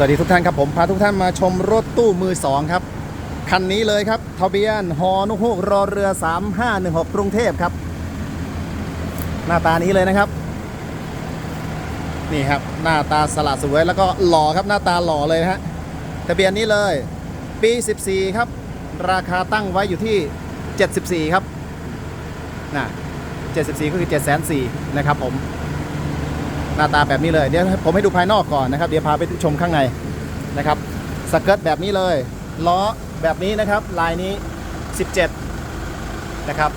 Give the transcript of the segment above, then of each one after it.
สวัสดีทุกท่านครับผมพาทุกท่านมาชมรถตู้มือสองครับ คันนี้เลยครับทะเบียนฮอนุฮูกรอเรือ 3516 กรุงเทพครับ หน้าตานี้เลยนะครับ นี่ครับหน้าตาสละสวยแล้วก็หล่อครับหน้าตาหล่อเลยนะฮะทะเบียนนี้เลย ปี 14 ครับ ราคาตั้งไว้อยู่ที่ 74 ครับนะ74 ก็คือ704,000นะครับผม หน้าตาแบบนี้เลยเดี๋ยวผมให้ดูภายนอกก่อนนะครับ เดี๋ยวพาไปชมข้างในนะครับสเกิร์ตแบบนี้เลยล้อแบบนี้นะครับ ลายนี้ 17 นะครับ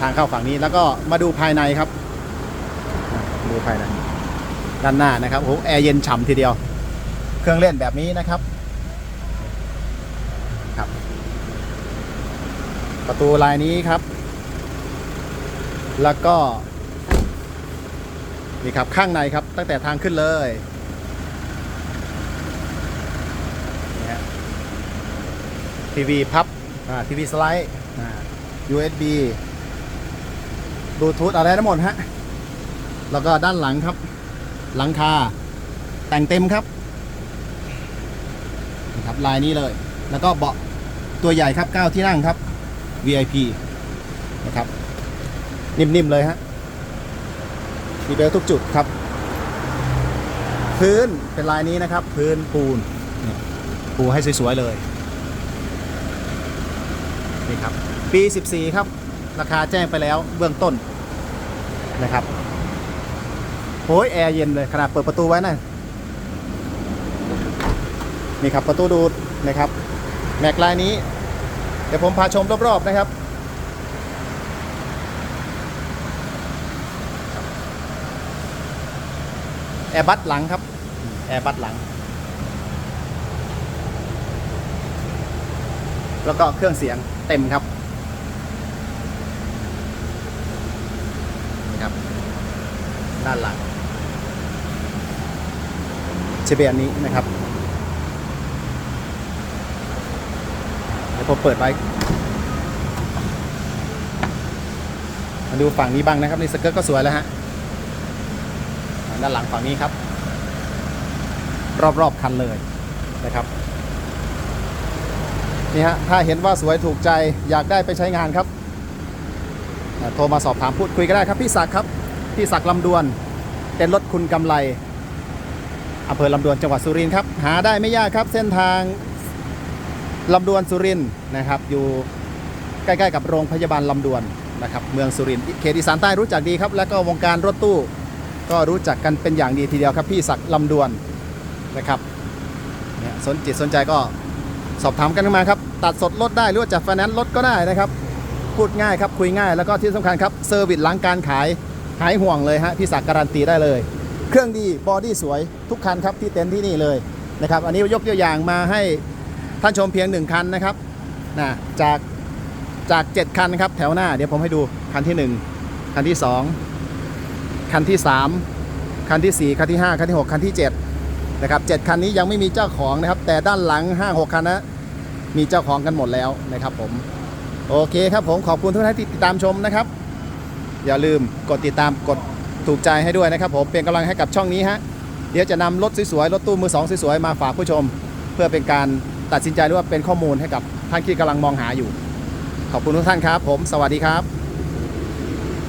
ทางเข้าฝั่งนี้แล้วก็มาดูภายในครับ ดูภายใน ด้านหน้านะครับโอ้แอร์เย็นฉ่ำทีเดียว เครื่องเล่นแบบนี้นะครับครับ ประตูลายนี้ครับ แล้วก็ นี่ครับข้างในครับตั้งแต่ทางขึ้นเลยทีวีพับทีวีสไลด์ USB บลูทูธอะไรทั้งหมดฮะ แล้วก็ด้านหลังครับ หลังคา แต่งเต็มครับนี่ครับลายนี้เลย แล้วก็เบาะตัวใหญ่ครับ 9 ที่นั่งครับ VIP นะครับ นิ่มๆเลยฮะ มีเบลทุกจุดครับ พื้นเป็นลายนี้นะครับ พื้นปูนปูให้สวย ๆ เลยนี่ครับ ปี 14 ครับ ราคาแจ้งไปแล้วเบื้องต้นนะครับโอ้ยแอร์เย็นเลยขนาดเปิดประตูไว้นะนี่ครับประตูดูดนะครับแม็กลายนี้ เดี๋ยวผมพาชมรอบๆนะครับ แอร์บัสหลังครับ แอร์บัสหลัง แล้วก็เครื่องเสียงเต็มครับนะครับ ด้านหลังเชเบียนนี้นะครับเดี๋ยวผมเปิดไว้มาดูฝั่งนี้บ้างนะครับในสเกิร์ตก็สวยแล้วฮะ ด้านหลังฝั่งนี้ครับ รอบๆคันเลยนะครับนี่ฮะถ้าเห็นว่าสวยถูกใจอยากได้ไปใช้งานครับ โทรมาสอบถามพูดคุยก็ได้ครับ พี่ศักดิ์ครับพี่ศักดิ์ลำดวนเต็นรถคุณกำไรอำเภอลำดวนจังหวัดสุรินทร์ครับหาได้ไม่ยากครับเส้นทางลำดวนสุรินทร์นะครับ อยู่ใกล้ๆกับโรงพยาบาลลำดวนนะครับเมืองสุรินทร์เขตอีสานใต้รู้จักดีครับ แล้วก็วงการรถตู้ ก็รู้จักกันเป็นอย่างดีทีเดียวครับพี่ศักดิ์ลำดวนนะครับเนี่ยสนจิตสนใจก็สอบถามกันเข้ามาครับ ตัดสดรถได้หรือว่าจัดไฟแนนซ์รถก็ได้นะครับ พูดง่ายครับคุยง่ายแล้วก็ที่สำคัญครับเซอร์วิสหลังการขายหายห่วงเลยฮะพี่ศักดิ์การันตีได้เลย เครื่องดีบอดี้สวยทุกคันครับที่เต็นท์ที่นี่เลยนะครับ อันนี้ยกตัวอย่างมาให้ท่านชมเพียงหนึ่งคันนะครับนะจากจาก 7 คันครับแถวหน้าเดี๋ยวผมให้ดูคันที่ 1 คันที่ 2 คันที่ 3 คันที่ 4 คันที่ 5 คันที่ 6 คันที่ 7 นะครับ 7 คันนี้ยังไม่มีเจ้าของนะครับ แต่ด้านหลัง 5 6 คันนะมีเจ้าของกันหมดแล้วนะครับผม โอเคครับผมขอบคุณทุกท่านที่ติดตามชมนะครับ อย่าลืมกดติดตามกดถูกใจให้ด้วยนะครับผมเป็นกำลังให้กับช่องนี้ฮะเดี๋ยวจะนำรถสวยๆรถตู้มือสองสวยๆมาฝากผู้ชม เพื่อเป็นการตัดสินใจหรือว่าเป็นข้อมูลให้กับท่านที่กำลังมองหาอยู่ ขอบคุณทุกท่านครับ ผมสวัสดีครับ